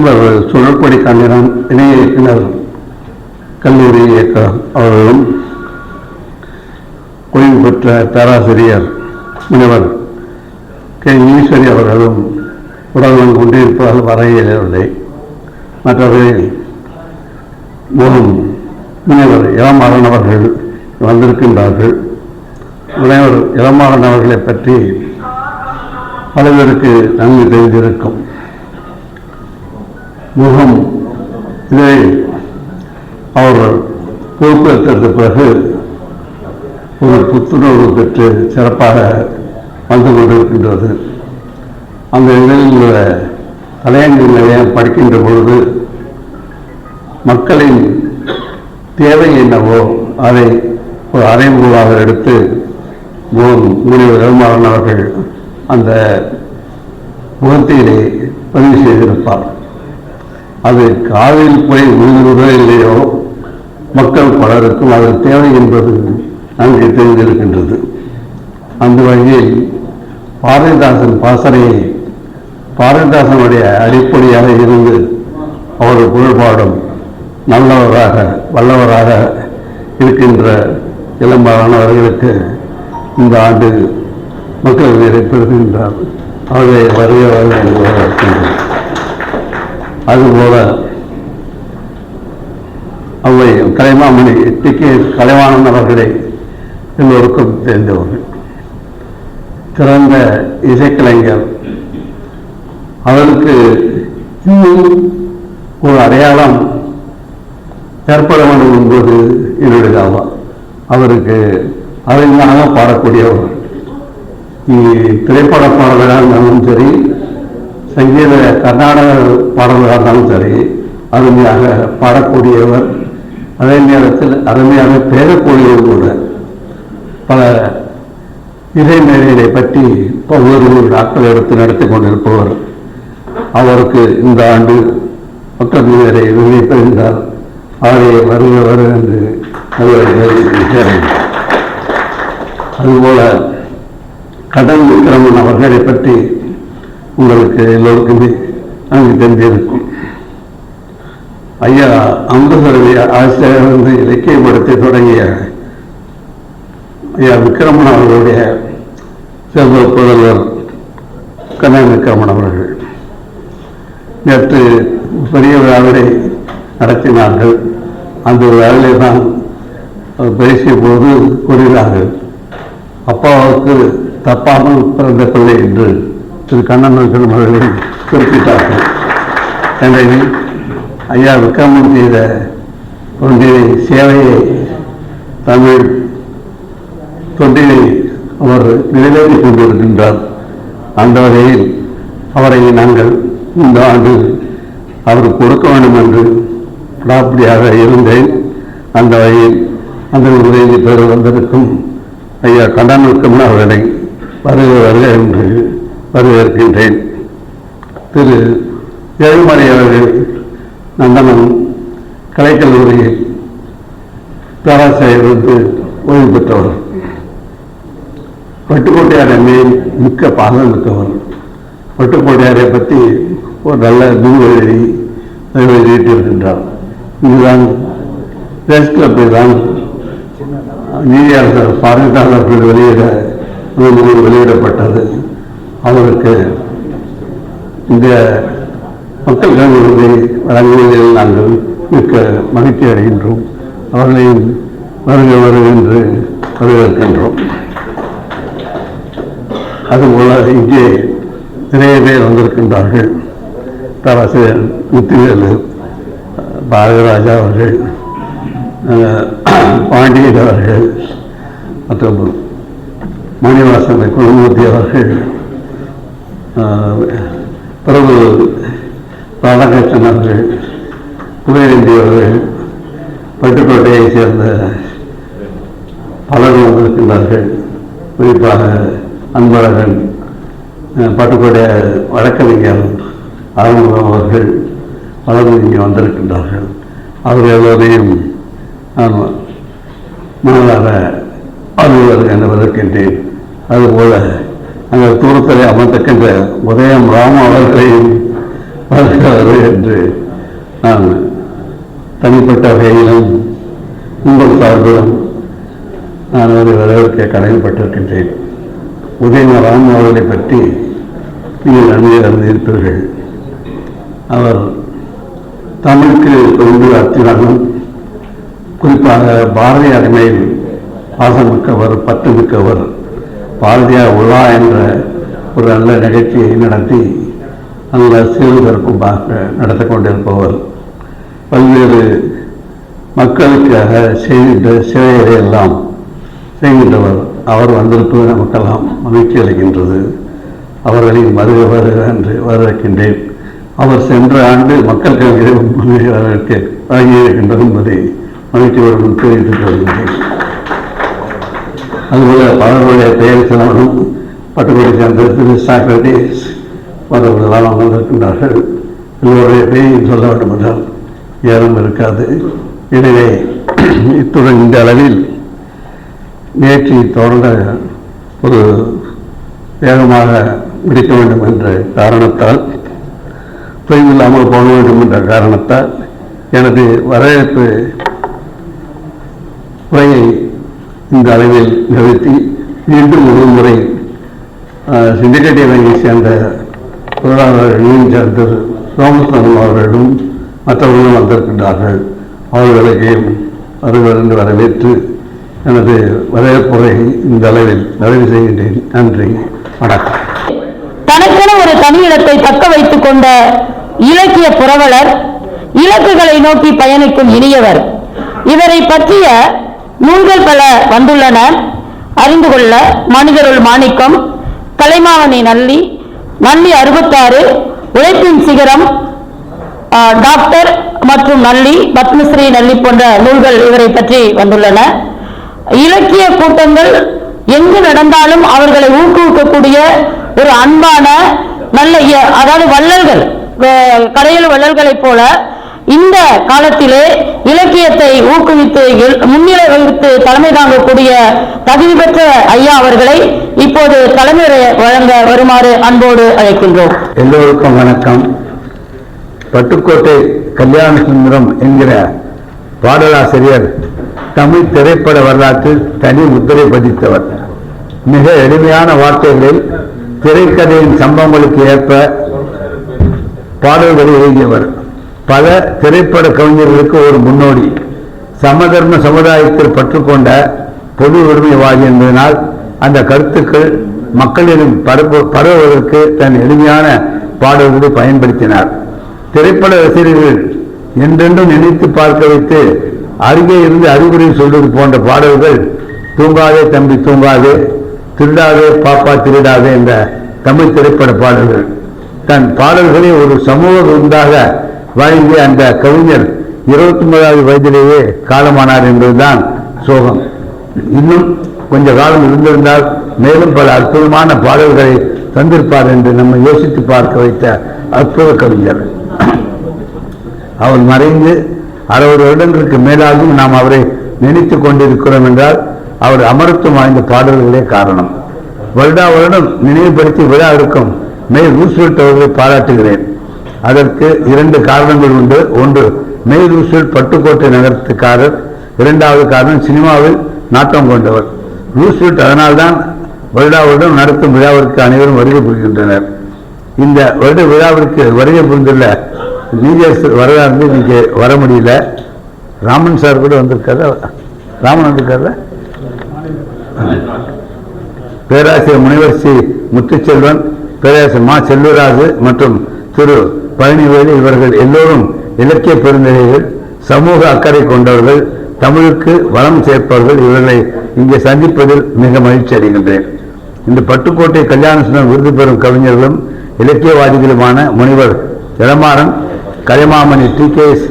சுழற்படி கண்ணினம் இணைய இயக்குனர் கல்லூரி இயக்கம் அவர்களும் ஓய்வு பெற்ற பேராசிரியர் முனைவர் கே. ஈஸ்வரி அவர்களும் உடல்நலம் கொண்டிருப்பதால் வர இயலவில்லை மற்றவர்கள் மூலம் முனைவர் இளமாறன் அவர்கள் வந்திருக்கின்றார்கள். முனைவர் இளமாறன் அவர்களை பற்றி பலவருக்கு நன்மை தெரிந்திருக்கும். முகம். இதை அவர் பொறுப்பேற்றது பிறகு ஒரு புத்துணர்வு பெற்று சிறப்பாக வந்து கொண்டிருக்கின்றது. அந்த இதழில் உள்ள தலையங்கு நிலையம் படிக்கின்ற பொழுது மக்களின் தேவை என்னவோ அதை ஒரு அறைமுகமாக எடுத்து மோகன் முனிவர் ரகுமாறன் அவர்கள் அந்த முகத்திலே பதிவு செய்திருப்பார். அது காதில் போய் விழுகிறதோ இல்லையோ மக்கள் பலருக்கும் அது தேவை என்பது நன்கு தெரிந்திருக்கின்றது. அந்த வகையில் பாரதிதாசன் பாசனையை பாரதிதாசனுடைய அடிப்படையாக இருந்து அவரது புகழ்பாடும் நல்லவராக வல்லவராக இருக்கின்ற இளம்பானவர்களுக்கு இந்த ஆண்டு மக்கள் உயிரை பெறுகின்றார் அவரை வருக என்று அதுபோல அவை கலைமாமணி டி கே கலைவாணன் அவர்களே எல்லோருக்கும் தெரிந்தவர்கள். சிறந்த இசைக்கலைஞர். அவருக்கு இன்னும் ஒரு அடையாளம் ஏற்பட வேண்டும் என்பது என்னுடைய தாவா அவருக்கு அறிஞராக பாடக்கூடியவர். திரைப்பட பாடலாக இருந்தாலும் சரி சங்கீத கர்நாடக பாடல்களாக இருந்தாலும் சரி அருமையாக பாடக்கூடியவர் அதே நேரத்தில் அருமையாக பேசக்கூடியவர் கூட பல இசை மேடைகளை பற்றி ஒவ்வொரு டாக்டர் எடுத்து நடத்தி கொண்டிருப்பவர். அவருக்கு இந்த ஆண்டு மக்கள் வீரரை பெறுகிறார் அவரை வருக வருக என்று அதுபோல கடல் விக்ரமன் அவர்களை பற்றி உங்களுக்கு எல்லோருக்குமே அங்கு தெரிந்திருக்கும் ஐயா அமிர்தசரவி ஆசிரியர் வந்து இலக்கியப்படுத்தி தொடங்கிய ஐயா விக்ரமன் அவர்களுடைய சிறந்த புதல்வர் கண்ணன் விக்ரமன் அவர்கள் நேற்று பெரிய விழாவினை நடத்தினார்கள். அந்த விழாவிலே தான் பேசிய போது கூறினார்கள் அப்பாவுக்கு தப்பாமல் பிறந்த பிள்ளை என்று. திரு கண்ணன் விக்ரம் அவர்களை குறிப்பிட்டார்கள். எனவே ஐயா விக்ரமன் செய்த தொண்டினை சேவையை தமிழ் தொண்டிலை அவர் நிறைவேற்றிக் கொண்டிருக்கின்றார். அந்த வகையில் அவரை நாங்கள் இந்த ஆண்டு அவர் கொடுக்க வேண்டும் என்று விடாப்பிடியாக இருந்தேன். அந்த வகையில் அந்த உதவி பெற வந்திருக்கும் ஐயா கண்டனக்கம் அவர்களை வருக வருக என்று வரவேற்கின்றேன். திரு ஏழுமலை அவர்கள் நந்தனம் கலைக்கல்லூரியில் பேராசிரியர் வந்து ஓய்வு பெற்றவர். பட்டுக்கோட்டையாரை மேல் மிக்க பாகம் மிக்கவர். பட்டுக்கோட்டையாரை பற்றி ஒரு நல்ல நூல் எழுதி அதை வெளியிட்டிருக்கின்றார் இதுதான் பிரஸ் கிளப்பில் தான் நீதியரசர் பார்வையாளர்கள் வெளியிட நூல் வெளியிடப்பட்டது. அவருக்கு இந்த மக்கள் கல்வியை வழங்குவதில் நாங்கள் மிக்க மகிழ்ச்சி அடைகின்றோம். அவர்களையும் வருக வருகின்று வரவேற்கின்றோம். அதுபோல இங்கே நிறைய பேர் வந்திருக்கின்றார்கள். பேராசிரியர் முத்துவேலு பாரதிராஜா அவர்கள் பாண்டியர் பாண்டியன் அவர்கள் மற்றும் மணிவாசன் குருமூர்த்தி அவர்கள் பிரபு ராதாகிருஷ்ணன் அவர்கள் புகழேந்தி அவர்கள் பட்டுக்கோட்டையை சேர்ந்த பலரும் வந்திருக்கின்றார்கள். குறிப்பாக அன்பழகன் பட்டுக்கோட்டைய பட்டுக்கோட்டை வழக்கறிஞர் ஆறுமுகம் அவர்கள் பலரும் இங்கே வந்திருக்கின்றார்கள். அவர்கள் எல்லோரையும் நான் மனதாக அலுவலர் என்று வரக்கின்றேன் அதுபோல அங்கே தூரத்தில் அமர்ந்திருக்கின்ற உதயம் ராம அவர்களையும் வாழ்கிறவர் என்று நான் தனிப்பட்ட வகையிலும் உங்கள் சார்பிலும் நான் ஒரு வரவேற்க கடமைப்பட்டிருக்கின்றேன் ராம அவர்களை பற்றி நீங்கள் நன்கு அறிந்திருப்பீர்கள். அவர் தமிழுக்கு தொண்டு அத்தியாகம் குறிப்பாக பாரதியார் மேல் பாசமிக்கவர் பற்று மிக்கவர் பாரதியார் உலா என்ற ஒரு நல்ல நிகழ்ச்சியை நடத்தி நல்ல சீர்திருப்பமாக நடத்த கொண்டிருப்பவர் பல்வேறு மக்களுக்காக செய்கின்ற சேவைகளை எல்லாம் செய்கின்றவர். அவர் வந்திருப்பது நமக்கெல்லாம் மகிழ்ச்சி அளிக்கின்றது. அவர்களின் வருக வருக என்று வரவேற்கின்றேன். அவர் சென்ற ஆண்டு மக்கள் கல்வியை வரவேற்க வழங்கியிருக்கின்றது என்பதை மகிழ்ச்சியுடன் தெரிவித்துக் கொள்கின்றேன். அதுபோல பலருடைய பெயர் சிலவரும் பட்டுக்கோட்டை சேர்ந்த திரு சாக்ரட்டிஸ் போன்றவர்களெல்லாம் அமர்ந்திருக்கின்றார்கள். எல்லோருடைய பெயரையும் சொல்ல வேண்டும் என்றால் ஏறம் இருக்காது. எனவே இத்துடன் இந்த அளவில் நேற்று தொடர்ந்த ஒரு வேகமாக முடிக்க வேண்டும் என்ற காரணத்தால் தொய்வில்லாமல் போக வேண்டும் என்ற காரணத்தால் எனது வரவேற்பு உரையை இந்த அளவில் நிறுத்தி மீண்டும் ஒரு முறை சிண்டிகேட்டிவ் வங்கியை சேர்ந்த பொருளாளர் யூனியன் சேர்ந்த சோமசுந்தரம் அவர்களும் மற்றவர்களும் வந்திருக்கின்றார்கள். அவர்களையும் அவர்கள் வரவேற்று எனது வரவேற்புரை இந்த அளவில் நிறைவு செய்கின்றேன். நன்றி. வணக்கம். தனக்கென ஒரு தனியிடத்தை தக்க வைத்துக் கொண்ட இலக்கிய புரவலர் இலக்குகளை நோக்கி பயணிக்கும் இனியவர். இவரை பற்றிய நூல்கள் பல வந்துள்ளன. அறிந்து கொள்ள மனிதருள் மாணிக்கம் கலைமாவணி நல்லி நல்லி அறுபத்தாறு உழைப்பின் சிகரம் டாக்டர் மற்றும் நல்லி பத்மஸ்ரீ நல்லி போன்ற நூல்கள் இவரை பற்றி வந்துள்ளன. இலக்கிய கூட்டங்கள் எங்கு நடந்தாலும் அவர்களை ஊக்குவிக்கக்கூடிய ஒரு அன்பான நல்ல இய- அதாவது வள்ளல்கள் கடையில் வள்ளல்களைப் போல இந்த காலத்திலே இலக்கியத்தை ஊக்குவித்து முன்னிலை வகித்து தலைமை தாங்கக்கூடிய தகுதி பெற்ற ஐயா அவர்களை இப்போது தலைமுறை வழங்க வருமாறு அன்போடு அழைக்கின்றோம். எல்லோருக்கும் வணக்கம். பட்டுக்கோட்டை கல்யாண சுந்தரம் என்கிற பாடலாசிரியர் தமிழ் திரைப்பட வரலாற்றில் தனி முத்திரை பதித்தவர். மிக எளிமையான வார்த்தைகளில் திரைக்கதையின் சம்பவங்களுக்கு ஏற்ப பாடல்களை எழுதியவர். பல திரைப்பட கவிஞர்களுக்கு ஒரு முன்னோடி. சமதர்ம சமுதாயத்தில் பற்றுக்கொண்ட பொது உரிமைவாதி என்பதனால் அந்த கருத்துக்கள் மக்களிடம் பரப்பு பரவுவதற்கு தன் எளிமையான பாடல்களை பயன்படுத்தினார். திரைப்பட ரசிகர்கள் என்றென்றும் நினைத்து பார்க்க வைத்து அருகே இருந்து அறிகுறி சொல்வது போன்ற பாடல்கள் தூங்காதே தம்பி தூங்காதே திருடாதே பாப்பா திருடாதே என்ற தமிழ் திரைப்பட பாடல்கள். தன் பாடல்களை ஒரு சமூக விருந்தாக வழங்கிய அந்த கவிஞர் இருபத்தி ஒன்பதாவது வயதிலேயே காலமானார் என்பதுதான் சோகம். இன்னும் கொஞ்ச காலம் இருந்திருந்தால் மேலும் பல அற்புதமான பாடல்களை தந்திருப்பார் என்று நம்ம யோசித்து பார்க்க வைத்த அற்புத கவிஞர். அவர் மறைந்து அறுபது வருடங்களுக்கு மேலாகவும் நாம் அவரை நினைத்துக் கொண்டிருக்கிறோம் என்றால் அவர் அமரத்துவம் வாய்ந்த பாடல்களே காரணம். வருடா வருடம் நினைவுபடுத்தி விழா இருக்கும். மே ரூஸ்வெல்ட் அவர்களை பாராட்டுகிறேன். அதற்கு இரண்டு காரணங்கள் உண்டு. ஒன்று மெய்ரூசில் பட்டுக்கோட்டை நகரத்துக்காரர். இரண்டாவது காரணம் சினிமாவில் நாட்டம் கொண்டவர். ரூஸ்வெல்ட் அதனால்தான் வருடா வருடம் நடத்தும் விழாவிற்கு அனைவரும் வருகை புரிகின்றனர். இந்த வருட விழாவிற்கு வருகை புரிந்துள்ள நீதியரசர் வரதா இருந்து இன்னைக்கு வர முடியல. ராமன் சார் கூட வந்திருக்காரு? ராமன் வந்திருக்காரு? பேராசிரியர் முனைவர் சி. முத்துச்செல்வன் பேராசிரியர் மா. செல்வராஜு மற்றும் திரு பழனிவேலு இவர்கள் எல்லோரும் இலக்கிய பெருநிலைகள் சமூக அக்கறை கொண்டவர்கள் தமிழுக்கு வளம் சேர்ப்பவர்கள். இவர்களை இங்கே சந்திப்பதில் மிக மகிழ்ச்சி அடைகின்றேன். இந்த பட்டுக்கோட்டை கல்யாணசுந்தரம் விருது பெறும் கவிஞர்களும் இலக்கியவாதிகளுமான முனிவர் Ilamaran Kalaimamani T K S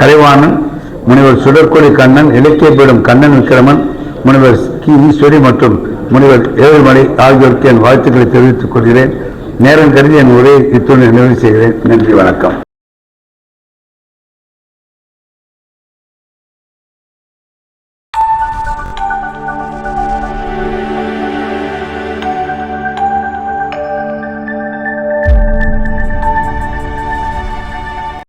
Kalaivanan முனிவர் சுடற்கொடி கண்ணன் இலக்கிய பீடம் கண்ணன் விக்கிரமன் முனிவர் கி ஈஸ்வரி மற்றும் முனிவர் ஏழுமலை ஆகியோருக்கு என் வாழ்த்துக்களை தெரிவித்துக் கொள்கிறேன். நேரம் கருதி என் உரையை இத்துடன் நிறைவு செய்கிறேன். நன்றி வணக்கம்.